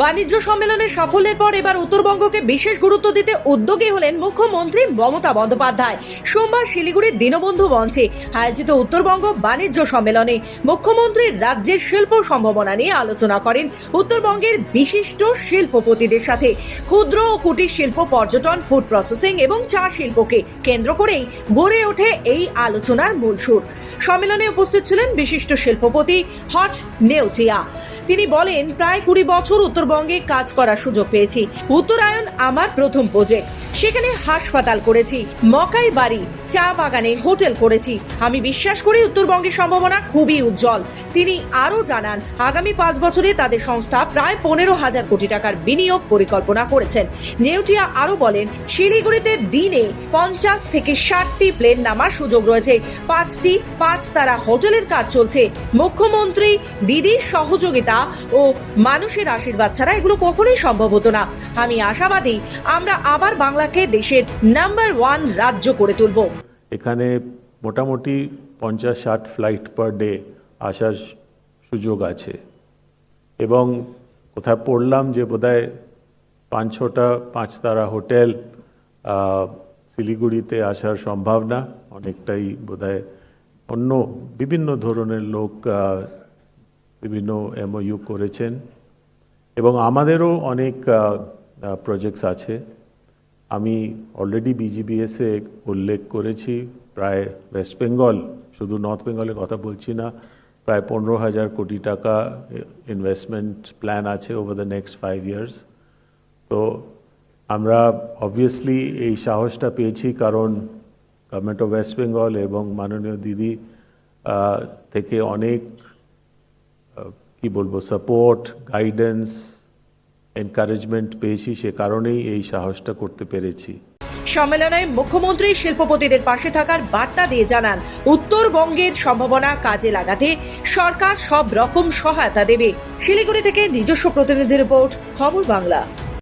বাণিজ্য সম্মেলনের সাফল্যের পর এবার উত্তরবঙ্গকে বিশেষ গুরুত্ব দিতে উদ্যোগী হলেন মুখ্যমন্ত্রী মমতা বন্দ্যোপাধ্যায়। সোমবার শিলিগুড়ির দীনবন্ধু মঞ্চে আয়োজিত উত্তরবঙ্গ বাণিজ্য সম্মেলনে মুখ্যমন্ত্রী রাজ্যের শিল্প সম্ভাবনা নিয়ে আলোচনা করেন উত্তরবঙ্গের বিশিষ্ট শিল্পপতিদের সাথে। ক্ষুদ্র ও কুটির শিল্প, পর্যটন, ফুড প্রসেসিং এবং চা শিল্পকে কেন্দ্র করেই গড়ে ওঠে এই আলোচনার মূল সুর। সম্মেলনে উপস্থিত ছিলেন বিশিষ্ট শিল্পপতি হজ নেউচিয়া। তিনি বলেন, প্রায় কুড়ি বছর উত্তরবঙ্গে কাজ করার সুযোগ পেয়েছি। উত্তরায়ণ আমার প্রথম প্রজেক্ট সেখানে হাসপাতাল করেছি, মকাই বাড়ি, চা বাগানে হোটেল করেছি। আমি বিশ্বাস করি উত্তরবঙ্গের সম্ভাবনা খুবই উজ্জ্বল। তিনি আরও জানান, আগামী পাঁচ বছরে তাদের সংস্থা প্রায় পনেরো হাজার কোটি টাকার বিনিয়োগ পরিকল্পনা করেছেন। নেউটিয়া আরও বলেন, শিলিগুড়িতে দিনে পঞ্চাশ থেকে ষাটটি প্লেন নামার সুযোগ রয়েছে। পাঁচটি পাঁচ তারা হোটেলের কাজ চলছে। মুখ্যমন্ত্রী, দিদির সহযোগিতা ও মানুষের আশীর্বাদ ছাড়া এগুলো কখনোই সম্ভব হতো না। আমি আশাবাদী আমরা আবার বাংলাকে দেশের নাম্বার ওয়ান রাজ্য করে তুলব। এখানে মোটামুটি পঞ্চাশ ষাট ফ্লাইট পার ডে আসার সুযোগ আছে। এবং কোথায় পড়লাম যে বোধহয় পাঁচ ছটা পাঁচ তারা হোটেল শিলিগুড়িতে আসার সম্ভাবনা অনেকটাই বোধহয় অন্য বিভিন্ন ধরনের লোক বিভিন্ন এমওইউ করেছেন। এবং আমাদেরও অনেক প্রজেক্টস আছে। আমি অলরেডি বিজিবিএসে উল্লেখ করেছি, প্রায় ওয়েস্ট বেঙ্গল শুধু নর্থ বেঙ্গলের কথা বলছি না, প্রায় পনেরো হাজার কোটি টাকা ইনভেস্টমেন্ট প্ল্যান আছে over the next five years তো আমরা অবভিয়াসলি এই সাহসটা পেয়েছি কারণ গভর্নমেন্ট অফ ওয়েস্ট বেঙ্গল এবং মাননীয় দিদি থেকে অনেক কি বলব সাপোর্ট গাইডেন্স এনকারেজমেন্ট পেয়েছি সে কারণেই এই সাহসটা করতে পেরেছি। সম্মেলনে মুখ্যমন্ত্রী শিল্পপতিদের পাশে থাকার বার্তা দিয়ে জানান, উত্তরবঙ্গের সম্ভাবনা কাজে লাগাতে সরকার সব রকম সহায়তা দেবে। শিলিগুড়ি থেকে নিজস্ব প্রতিনিধি রিপোর্ট, খবর বাংলা।